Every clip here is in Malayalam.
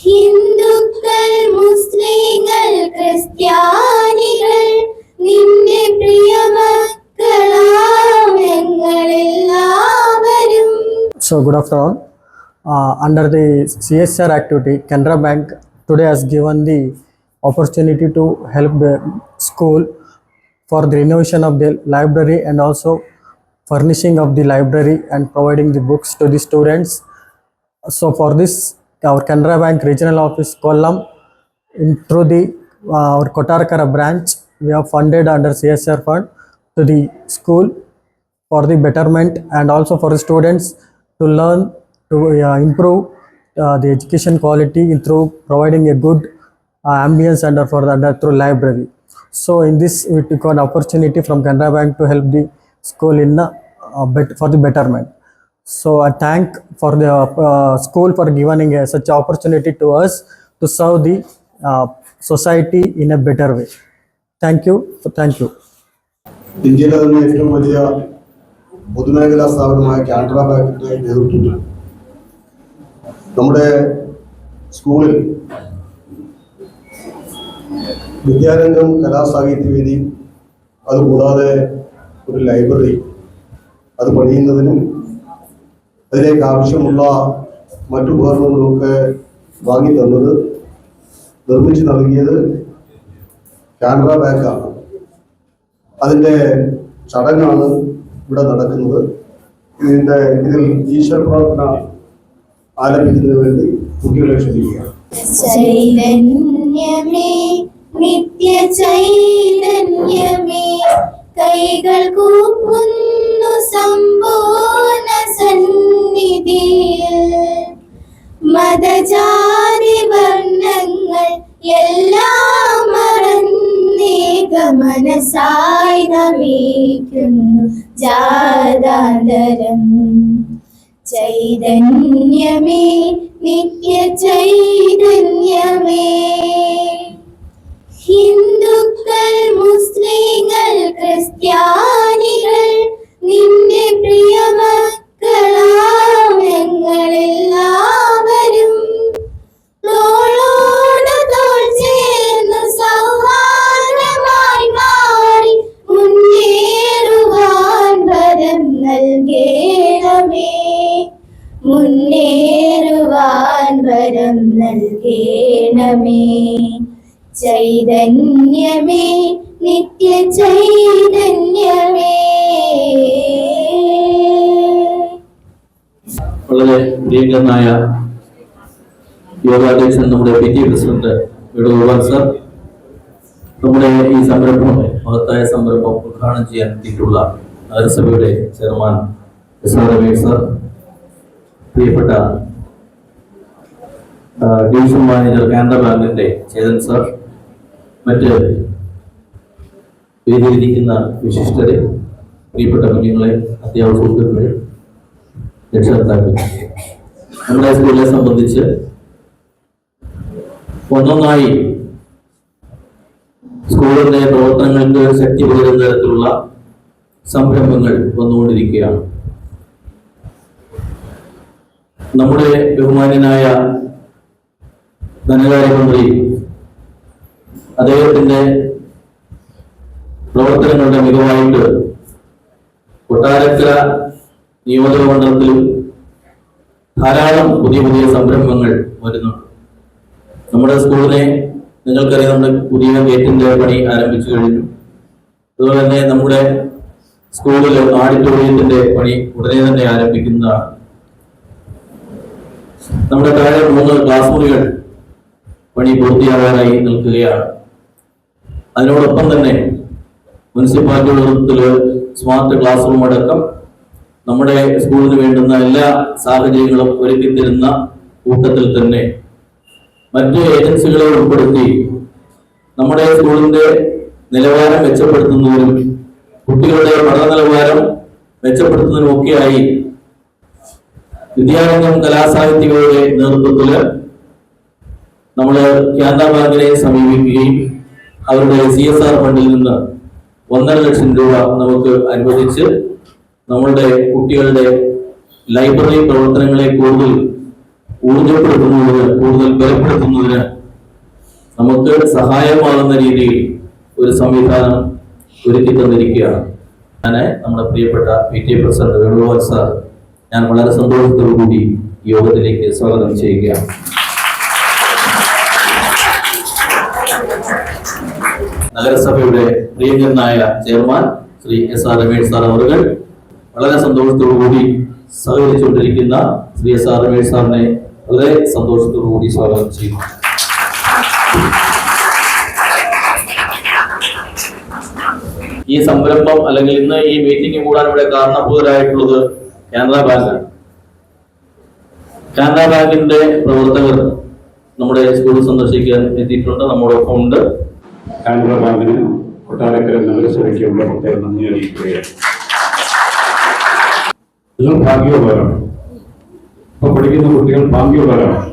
ഹിന്ദുക്കൾ മുസ്ലിങ്ങൾ ക്രിസ്ത്യാനികൾ നിന്റെ പ്രിയ മക്കളാം ഞങ്ങളെല്ലാവരും So good afternoon. Uh, under the CSR activity, Canara Bank today has given the opportunity to help the school for the renovation of the library and also furnishing of the library and providing the books to the students. So for this, our Canara Bank regional office Kollam, in, through the uh, our Kotarakara branch, we have funded under CSR fund to the school for the betterment and also for the students to learn to uh, improve uh, the education quality through providing a good uh, ambience under for the under through library. So in this we took an opportunity from Canara Bank to help the school in uh, uh, bet- for the betterment. So I thank for the uh, school for giving uh, such opportunity to us to serve the uh, society in a better way. Thank you. Thank you. ഇന്ത്യയിലെ തന്നെ ഏറ്റവും വലിയ പൊതുമേഖലാ സ്ഥാപനമായ കാനറ ബാങ്കിന്റെ നേതൃത്വത്തിൽ നമ്മുടെ സ്കൂളിൽ വിദ്യാരംഗം കലാസാഹിത്യവേദി അതുകൂടാതെ ഒരു ലൈബ്രറി അത് പണിയുന്നതിനും അതിലേക്ക് ആവശ്യമുള്ള മറ്റു ഉപകരണങ്ങളൊക്കെ വാങ്ങി തന്നത് നിർമ്മിച്ചു നൽകിയത് കാനറ ബാങ്കാണ്. അതിന്റെ ചടങ്ങാണ് ഇവിടെ നടക്കുന്നത്. ഇതിന്റെ ഇതിൽ ഈശ്വര പ്രാർത്ഥന ആലപിക്കുന്നതിന് വേണ്ടി കുട്ടികളെ ക്ഷണിക്കുകയാണ് കൈകൾ കൂപ്പുന്നു. മതജാതി വർണങ്ങൾ എല്ലാം മറന്നേക മനസായി നമിക്കുന്നു ജാതാന്തരം. ചൈതന്യമേ നിത്യ ചൈതന്യമേ മുന്നേറുവാൻ വരം നൽകേണമേ. ചൈതന്യമേ നിത്യ ചൈതന്യമേ. വളരെ പ്രിയങ്കരനായ യോഗാധ്യക്ഷൻ നമ്മുടെ P T president Venugopal sir. നമ്മുടെ ഈ സംരംഭം മഹത്തായ സംരംഭം ഉദ്ഘാടനം ചെയ്യാൻ എത്തിയിട്ടുള്ള നഗരസഭയുടെ chairman S R Ramesh sir. പ്രിയപ്പെട്ട ഡിവിഷൻ മാനേജർ കാനറ ബാങ്കിന്റെ ചേതൻ സാർ മറ്റ് വേദിയിലിരിക്കുന്ന വിശിഷ്ടരെ പ്രിയപ്പെട്ട കുഞ്ഞുങ്ങളെ അത്യാവശ്യ സുഹൃത്തുക്കളെ രക്ഷകർത്താക്കൾ നമ്മുടെ സ്കൂളിനെ സംബന്ധിച്ച് ഒന്നൊന്നായി സ്കൂളിന്റെ പ്രവർത്തനങ്ങൾക്ക് ശക്തി പകരുന്ന തരത്തിലുള്ള സംരംഭങ്ങൾ വന്നുകൊണ്ടിരിക്കുകയാണ്. നമ്മുടെ ബഹുമാന്യനായ ധനകാര്യമന്ത്രി അദ്ദേഹത്തിന്റെ പ്രവർത്തനങ്ങളുടെ മികവായിട്ട് കൊട്ടാരക്കര നിയോജക മണ്ഡലത്തിലും ധാരാളം പുതിയ പുതിയ സംരംഭങ്ങൾ വരുന്നുണ്ട്. നമ്മുടെ സ്കൂളിനെ നിങ്ങൾക്കറിയാം നമ്മുടെ പുതിയ ഗേറ്റിന്റെ പണി ആരംഭിച്ചു കഴിഞ്ഞു. അതുപോലെ തന്നെ നമ്മുടെ സ്കൂളിൽ ഓഡിറ്റോറിയത്തിന്റെ പണി ഉടനെ തന്നെ ആരംഭിക്കുന്നതാണ്. നമ്മുടെ താഴെ മൂന്ന് ക്ലാസ് മുറികൾ പണി പൂർത്തിയാകാനായി നിൽക്കുകയാണ്. അതിനോടൊപ്പം തന്നെ മുനിസിപ്പാലിറ്റി നേതൃത്വത്തിൽ സ്മാർട്ട് ക്ലാസ് റൂം അടക്കം നമ്മുടെ സ്കൂളിന് വേണ്ടുന്ന എല്ലാ സാഹചര്യങ്ങളും ഒരുക്കി തരുന്ന കൂട്ടത്തിൽ തന്നെ മറ്റ് ഏജൻസികളെ ഉൾപ്പെടുത്തി നമ്മുടെ സ്കൂളിന്റെ നിലവാരം മെച്ചപ്പെടുത്തുന്നതിനും കുട്ടികളുടെ പഠന നിലവാരം മെച്ചപ്പെടുത്തുന്നതിനും ഒക്കെയായി വിദ്യാരംഗം കലാസാഹിത്യങ്ങളുടെ നേതൃത്വത്തിൽ നമ്മൾ കാനറ ബാങ്കിനെ സമീപിക്കുകയും അവരുടെ സി എസ് ആർ ഫണ്ടിൽ നിന്ന് ഒന്നര ലക്ഷം രൂപ നമുക്ക് അനുവദിച്ച് നമ്മളുടെ കുട്ടികളുടെ ലൈബ്രറി പ്രവർത്തനങ്ങളെ കൂടുതൽ ഊർജപ്പെടുത്തുന്നതിന് കൂടുതൽ ബലപ്പെടുത്തുന്നതിന് നമുക്ക് സഹായമാകുന്ന രീതിയിൽ ഒരു സംവിധാനം ഒരുക്കി തന്നിരിക്കുകയാണ്. ഞാൻ നമ്മുടെ പ്രിയപ്പെട്ട P T A president Venugopal sir ഞാൻ വളരെ സന്തോഷത്തോടു കൂടി യോഗത്തിലേക്ക് സ്വാഗതം ചെയ്യുകയാണ്. നഗരസഭയുടെ പ്രിയങ്കരനായ chairman Shri S R Ramesh sir അവറുകൾ വളരെ സന്തോഷത്തോടു കൂടി സഹകരിച്ചുകൊണ്ടിരിക്കുന്ന ശ്രീ എസ് ആർ രമേഷ് സാറിനെ വളരെ സന്തോഷത്തോടു കൂടി സ്വാഗതം ചെയ്യുന്നു. ഈ സംരംഭം അല്ലെങ്കിൽ ഇന്ന് ഈ മീറ്റിംഗ് കൂടാൻ ഇവിടെ കാരണഭൂതരായിട്ടുള്ളത് കാനറ ബാങ്കാണ് കാനറ ബാങ്കിന്റെ പ്രവർത്തകർ നമ്മുടെ സ്കൂൾ സന്ദർശിക്കാൻ എത്തിയിട്ടുണ്ട്. നമ്മോടൊപ്പം ഉണ്ട്. കാനറ ബാങ്കിന് കൊട്ടാരക്കര നഗരസഭയ്ക്കുള്ള പ്രത്യേക നന്ദി അറിയിക്കുകയാണ്. നിങ്ങൾ ഭാഗ്യവരാണ് ഇപ്പൊ പഠിക്കുന്ന കുട്ടികൾ ഭാഗ്യോപകരമാണ്.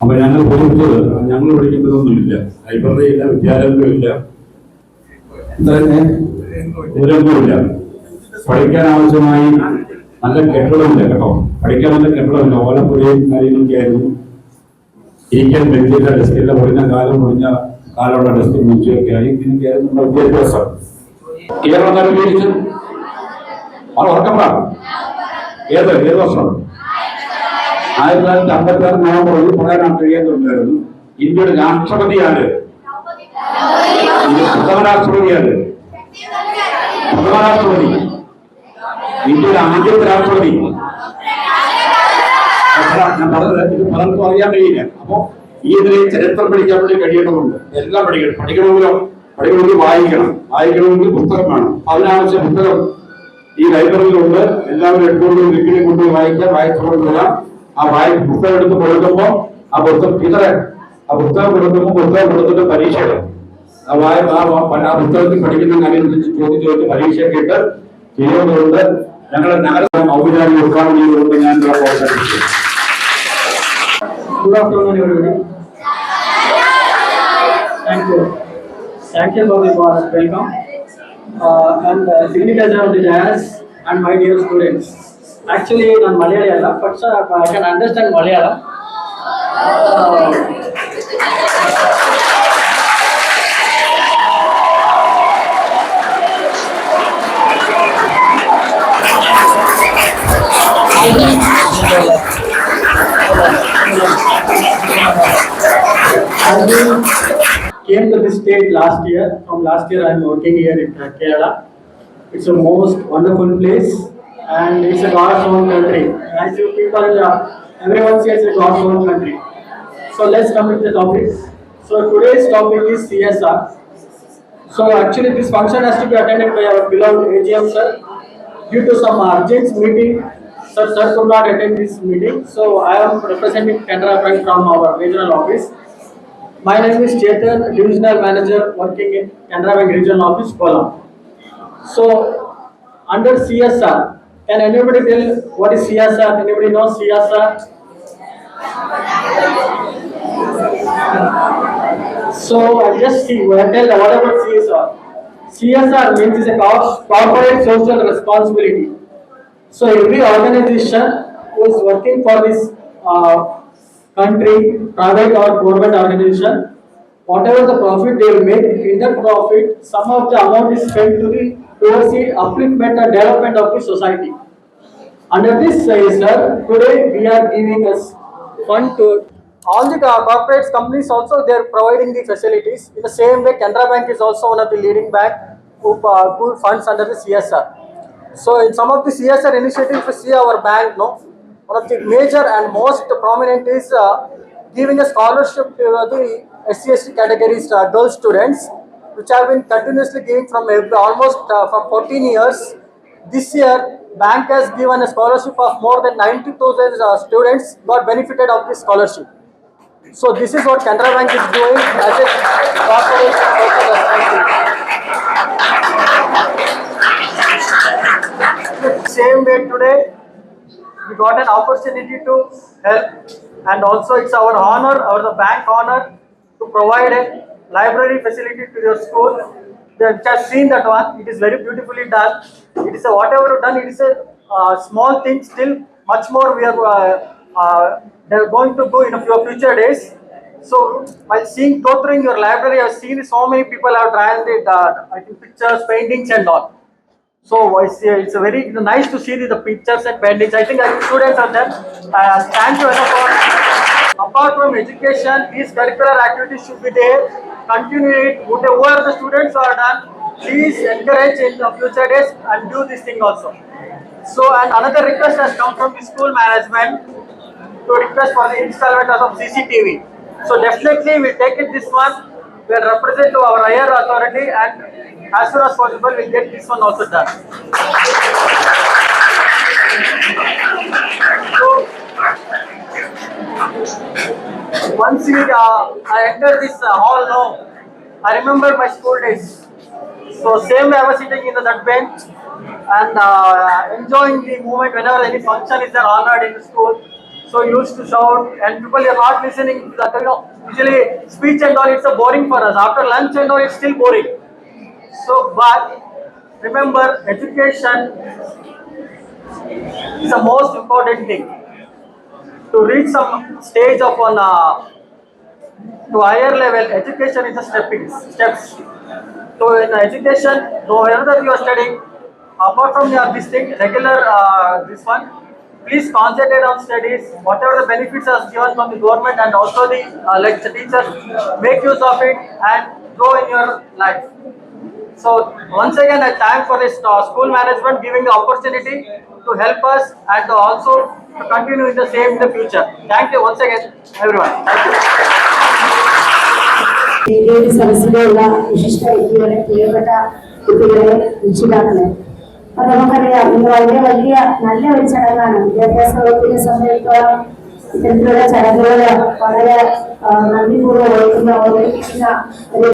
അപ്പൊ ഞങ്ങൾ പോയിട്ട് ഞങ്ങൾ പഠിക്കുന്നതൊന്നുമില്ല. ലൈബ്രറി ഇല്ല വിദ്യാലയങ്ങളില്ല തന്നെ ദൂരങ്ങളുമില്ല പഠിക്കാൻ ആവശ്യമായി നല്ല കെട്ടിടമില്ല കേട്ടോ. പഠിക്കാൻ നല്ല കെട്ടിടമില്ല ഓലപ്പുരയും കാര്യങ്ങളൊക്കെ ആയിരുന്നു. ഇരിക്കാൻ ബെഞ്ചില്ല ഡെസ്കില്ല പൊടിഞ്ഞ കാലം പൊടിഞ്ഞ കാലമുള്ള ഡെസ്ക് മുഴിച്ചൊക്കെ ആയി. ഇതിനൊക്കെയായിരുന്നു നമ്മുടെ വിദ്യാഭ്യാസം. കേരളം നവീകരിച്ചു അത് ഉറക്കം ഏത് ഏത് വർഷം? ആയിരത്തി തൊള്ളായിരത്തി അമ്പത്തി ആറ് നവംബർ ഒരു പറയാൻ കഴിയാത്തുണ്ടായിരുന്നു ഇന്ത്യയുടെ രാഷ്ട്രപതി. ആര് ഇത് പ്രഥമ രാഷ്ട്രപതി ആര് പ്രഥമ രാഷ്ട്രപതി ഇന്ത്യയുടെ ആദ്യത്തെ രാഷ്ട്രപതി ഇത് പലർക്കും അറിയാൻ കഴിയില്ല. അപ്പോ ഈ ഇതിനെ ചരിത്രം പഠിക്കാൻ വേണ്ടി കഴിയേണ്ടതുണ്ട്. എല്ലാം പഠിക്കണം. പഠിക്കണമെങ്കിലോ പഠിക്കണമെങ്കിൽ വായിക്കണം. വായിക്കണമെങ്കിൽ പുസ്തകം വേണം. അതിനാവശ്യ പുസ്തകം ഈ ലൈബ്രറിയിലുണ്ട്. എല്ലാവരും എടുത്തുകൊണ്ട് കൊണ്ട് വായിക്കാൻ വായിച്ചുകൊണ്ട് വരാം. ആ വായി പുസ്തകം എടുത്ത് കൊടുക്കുമ്പോൾ ആ പുസ്തകം ഇതറെ ആ പുസ്തകം കൊടുക്കുമ്പോൾ പുസ്തകം കൊടുത്തിട്ട് പരീക്ഷ എടുക്കും ആ പുസ്തകത്തിൽ പഠിക്കുന്ന കാര്യം ചോദിച്ച് ചോദിച്ച് പരീക്ഷയൊക്കെ ഇട്ട് ചെയ്യുന്നതുകൊണ്ട് ഞങ്ങളുടെ നഗരം ഔപചാരിക ഉദ്ഘാടനം ചെയ്തുകൊണ്ട് ഞാൻ ഇവിടെ പ്രോത്സാഹിപ്പിച്ചു Good afternoon, everybody. Thank you. Thank you for the warm welcome. Uh, and uh, significance of the jazz and my dear students. Actually, ನಾನು ಮಲಯಾಳಿ ಅಲ್ಲ but I can understand Malayalam came to this state last year. From last year, I am working here in uh, Kerala. It's a most wonderful place, and it's a God's own country. As you people, uh, everyone says it's a God's own country. So let's come to the topic. So today's topic is CSR. So actually, this function has to be attended by our beloved AGM sir. Due to some urgent meeting, sir, sir could not attend this meeting. So I am representing Canara Bank from our regional office. My name is Chetan, Divisional Manager working in Canara Bank Regional Office, Kollam. So, under CSR, can anybody tell what is CSR? Anybody know CSR? So, I just see, I tell what about CSR? CSR means is a cor- corporate social responsibility. So every organization who is working for this uh, country, private or government organization, whatever the profit they will make, in that profit, some of the amount is spent to the towards the upliftment and development of the society. Under this sir, today we are giving us fund to all the co- corporates companies also they are providing the facilities. In the same way, Canara Bank is also one of the leading bank who, uh, funds under the CSR. So in some of the CSR initiatives, we see our bank, no, one of the major and most prominent is uh, giving a scholarship to uh, the SC/ST categories uh, girl students, which have been continuously giving from almost uh, from 14 years. This year, bank has given a scholarship of more than 90,000 uh, students got benefited of this scholarship. So this is what Canara Bank is doing as a responsibility. Same way today, we got an opportunity to help and also it's our honor, our the bank honor to provide a library facility to your school. They have just seen that one, it is very beautifully done. It is a whatever done, it is a uh, small thing still much more we are uh, uh, they are going to go in a few future days. So while seeing in your library, I've seen so many people have drawn the uh, I think pictures, paintings, and all. So it's, it's very nice to see the, pictures and paintings. I think think students are there. Uh, thank you for. Apart from education, these curricular activities should be there. Continue it. Whatever the students are done, please encourage in the future days and do this thing also. So and another request has come from the school management to request for the installment of CCTV. So definitely we take it this one, we'll represent to our higher authority and as soon as possible we'll get this one also done. So once we, uh, I entered this uh, hall now, I remember my school days. So same I was sitting in the that bench and uh, enjoying the moment whenever any function is there honored in the school. So used to shout and people are not listening that. You know, usually speech and all it's a boring for us. After lunch and all it's still boring. So but remember education is the most important thing. To reach some stage of an uh, to higher level, education is a stepping steps. So in education, wherever you are studying, apart from your this thing, regular uh, this one, please concentrate on studies. Whatever the benefits are given from the government and also the uh, like the teachers, make use of it and grow in your life. So once again, I thank for this uh, school management giving the opportunity to help us and to also to continue in the same in the future. Thank you once again, everyone. Thank you. ഏഴ് സദസ്സിലുള്ള വിശിഷ്ട വ്യക്തികളെ പ്രിയപ്പെട്ട കുട്ടികളെ രക്ഷിതാക്കളെ അപ്പൊ നമുക്കറിയാം ഇത് വളരെ വലിയ നല്ല ഒരു ചടങ്ങാണ്. വിദ്യാഭ്യാസ വകുപ്പിനെ സംബന്ധിച്ചോളം ഇത്തരത്തിലുള്ള ചടങ്ങുകൾ വളരെ നന്ദിപൂർവം ഓർക്കുന്ന ഓർമ്മിക്കുന്ന ഒരു